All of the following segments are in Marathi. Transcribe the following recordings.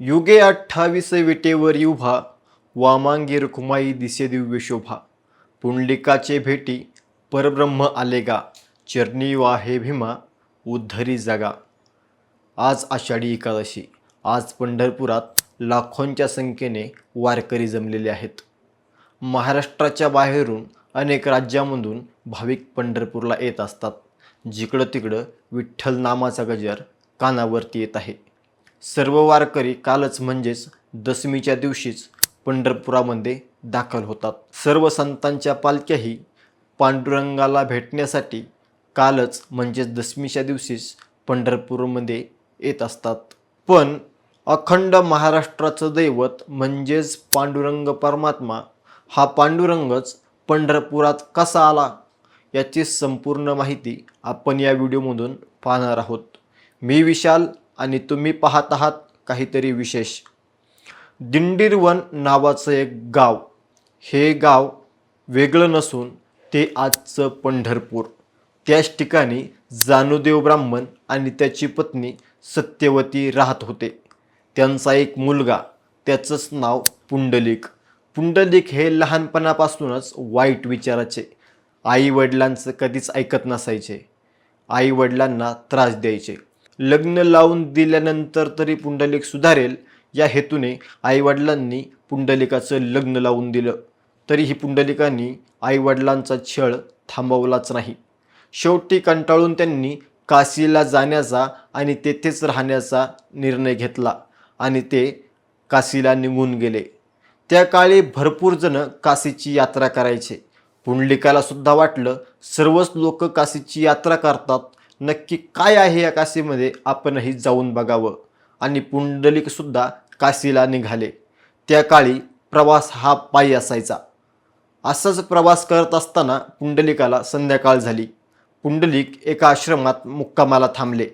युगे अठ्ठावीस विटेवर युभा वामांगी कुमाई दिसे दिव्य शोभा. पुंडलिकाचे भेटी परब्रह्म आलेगा चरणी वाहे भीमा उद्धरी जागा. आज आषाढी एकादशी आज पंढरपुरात लाखोंच्या संख्येने वारकरी जमलेले आहेत. महाराष्ट्राच्या बाहेरून अनेक राज्यामधून भाविक पंढरपूरला येत असतात. जिकडं तिकडं विठ्ठल नामाचा गजर कानावरती येत आहे. सर्व वारकरी कालच म्हणजेच दशमीच्या दिवशीच पंढरपुरामध्ये दाखल होतात. सर्व संतांच्या पालख्याही पांडुरंगाला भेटण्यासाठी कालच म्हणजेच दशमीच्या दिवशीच पंढरपूरमध्ये येत असतात. पण अखंड महाराष्ट्राचं दैवत म्हणजेच पांडुरंग परमात्मा हा पांडुरंगच पंढरपुरात कसा आला याची संपूर्ण माहिती आपण या व्हिडिओमधून पाहणार आहोत. मी विशाल आणि तुम्ही पाहत आहात काहीतरी विशेष. दिंडीरवन नावाचं एक गाव. हे गाव वेगळं नसून ते आजचं पंढरपूर. त्याच ठिकाणी जानुदेव ब्राह्मण आणि त्याची पत्नी सत्यवती राहत होते. त्यांचा एक मुलगा त्याचंच नाव पुंडलिक. पुंडलिक हे लहानपणापासूनच वाईट विचाराचे आई वडिलांचं कधीच ऐकत नसायचे. आई वडिलांना त्रास द्यायचे. लग्न लावून दिल्यानंतर तरी पुंडलिक सुधारेल. या हेतूने आईवडिलांनी पुंडलिकाचं लग्न लावून दिलं. तरीही पुंडलिकांनी आईवडिलांचा छळ थांबवलाच नाही. शेवटी कंटाळून त्यांनी काशीला जाण्याचा आणि तेथेच राहण्याचा निर्णय घेतला आणि ते काशीला निघून गेले. त्या काळी भरपूर जण काशीची यात्रा करायचे. पुंडलिकाला सुद्धा वाटलं सर्वच लोक काशीची यात्रा करतात. नक्की काय आहे या काशीमध्ये? आपणही जाऊन बघावं. आणि पुंडलिकसुद्धा काशीला निघाले. त्या काळी प्रवास हा पायी असायचा. असाच प्रवास करत असताना पुंडलिकाला संध्याकाळ झाली. पुंडलिक एका आश्रमात मुक्कामाला थांबले.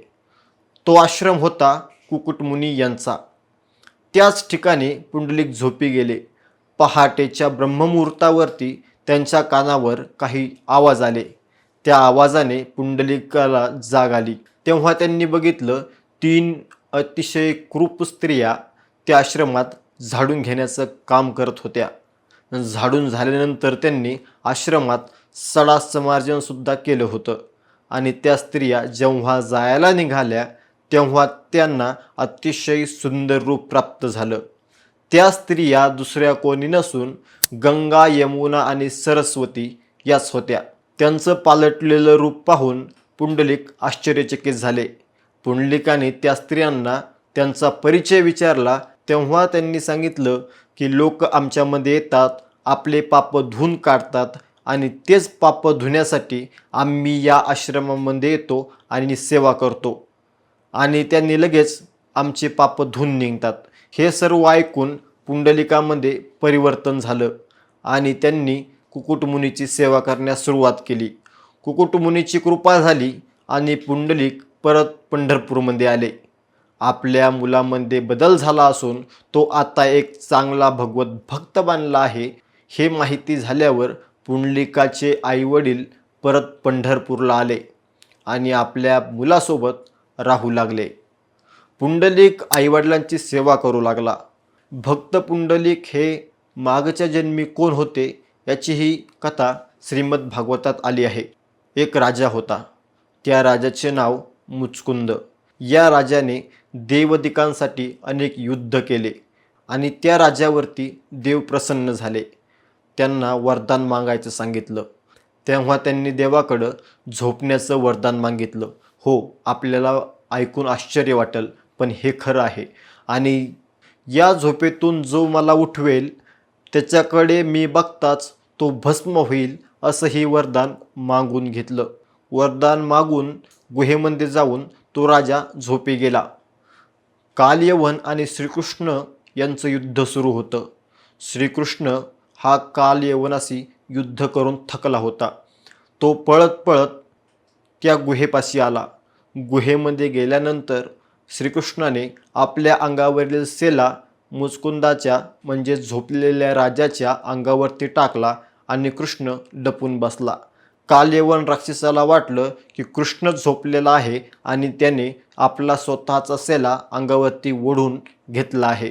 तो आश्रम होता कुकुटमुनी यांचा. त्याच ठिकाणी पुंडलिक झोपी गेले. पहाटेच्या ब्रह्ममुहूर्तावरती त्यांच्या कानावर काही आवाज आले. त्या आवाजाने पुंडलिकाला जाग आली. तेव्हा त्यांनी बघितलं तीन अतिशय क्रूप स्त्रिया त्या आश्रमात झाडून घेण्याचं काम करत होत्या. झाडून झाल्यानंतर त्यांनी आश्रमात सडा समार्जनसुद्धा केलं होतं. आणि त्या स्त्रिया जेव्हा जायला निघाल्या तेव्हा त्यांना अतिशय सुंदर रूप प्राप्त झालं. त्या स्त्रिया दुसऱ्या कोणी नसून गंगा यमुना आणि सरस्वती याच होत्या. त्यांचं पालटलेलं रूप पाहून पुंडलिक आश्चर्यचकित झाले. पुंडलिकाने त्या स्त्रियांना त्यांचा परिचय विचारला तेव्हा त्यांनी सांगितलं की लोक आमच्यामध्ये येतात आपले पाप धुवून काढतात आणि तेच पाप धुण्यासाठी आम्ही या आश्रमामध्ये येतो आणि सेवा करतो. आणि त्यांनी लगेच आमचे पाप धुवून निघतात. हे सर्व ऐकून पुंडलिकामध्ये परिवर्तन झालं आणि त्यांनी कुकुटमुनीची सेवा करण्यास सुरुवात केली. कुकुटमुनीची कृपा झाली आणि पुंडलिक परत पंढरपूरमध्ये आले. आपल्या मुलामध्ये बदल झाला असून तो आता एक चांगला भगवत भक्त बनला आहे हे माहिती झाल्यावर पुंडलिकाचे आईवडील परत पंढरपूरला आले आणि आपल्या मुलासोबत राहू लागले. पुंडलिक आईवडिलांची सेवा करू लागला. भक्त पुंडलिक हे मागच्या जन्मी कोण होते? याची ही कथा श्रीमद भागवतात आली आहे. एक राजा होता. त्या राजाचे नाव मुचकुंद. या राजाने देवदिकांसाठी अनेक युद्ध केले आणि त्या राजावरती देव प्रसन्न झाले. त्यांना वरदान मागायचं सांगितलं. तेव्हा त्यांनी देवाकडं झोपण्याचं वरदान मागितलं. हो आपल्याला ऐकून आश्चर्य वाटेल पण हे खरं आहे. आणि या झोपेतून जो मला उठवेल त्याच्याकडे मी बघताच तो भस्म होईल असंही वरदान मागून घेतलं. वरदान मागून गुहेमध्ये जाऊन तो राजा झोपी गेला. कालयवन आणि श्रीकृष्ण यांचं युद्ध सुरू होतं. श्रीकृष्ण हा कालयवनाशी युद्ध करून थकला होता. तो पळत पळत त्या गुहेपाशी आला. गुहेमध्ये गेल्यानंतर श्रीकृष्णाने आपल्या अंगावरील सेला मुचकुंदाच्या म्हणजे झोपलेल्या राजाच्या अंगावरती टाकला आणि कृष्ण डपून बसला. कालेवन राक्षसाला वाटलं की कृष्ण झोपलेला आहे आणि त्याने आपला स्वतःचा सेला अंगावरती ओढून घेतला आहे.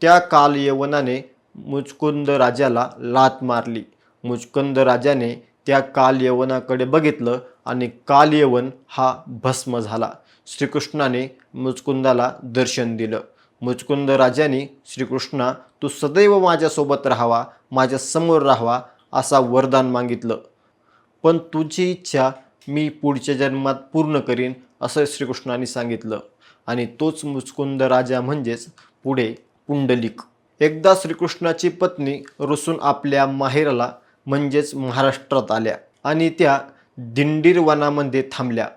त्या काल यवनाने मुचकुंद राजाला लात मारली. मुचकुंद राजाने त्या काल यवनाकडे बघितलं आणि काल यवन हा भस्म झाला. श्रीकृष्णाने मुचकुंदाला दर्शन दिलं. मुचकुंद राजाने श्रीकृष्णा तू सदैव माझ्यासोबत राहावा माझ्यासमोर राहावा असा वरदान मागितलं. पण तुझी इच्छा मी पुढच्या जन्मात पूर्ण करीन असं श्रीकृष्णाने सांगितलं. आणि तोच मुचकुंद राजा म्हणजेच पुढे पुंडलिक. एकदा श्रीकृष्णाची पत्नी रुसून आपल्या माहेराला म्हणजेच महाराष्ट्रात आल्या आणि त्या दिंडीर वनामध्ये थांबल्या.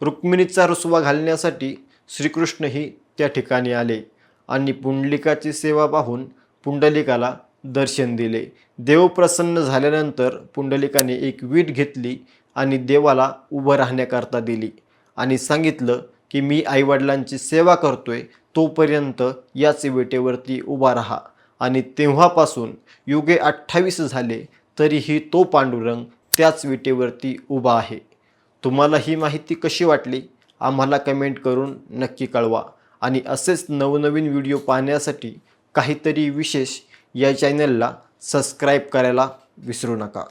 रुक्मिणीचा रुसवा घालण्यासाठी श्रीकृष्णही त्या ठिकाणी आले आणि पुंडलिकाची सेवा पाहून पुंडलिकाला दर्शन दिले. देव प्रसन्न झाल्यानंतर पुंडलिकाने एक वीट घेतली आणि देवाला उभं राहण्याकरता दिली आणि सांगितलं की मी आईवडिलांची सेवा करतोय तोपर्यंत याच विटेवरती उभा राहा. आणि तेव्हापासून युगे अठ्ठावीस झाले तरीही तो पांडुरंग त्याच विटेवरती उभा आहे. तुम्हाला ही माहिती कशी वाटली? आम्हाला कमेंट करून नक्की कळवा. आणि असेच नवनवीन व्हिडिओ पाहण्यासाठी काहीतरी विशेष या चॅनलला सबस्क्राईब करायला विसरू नका.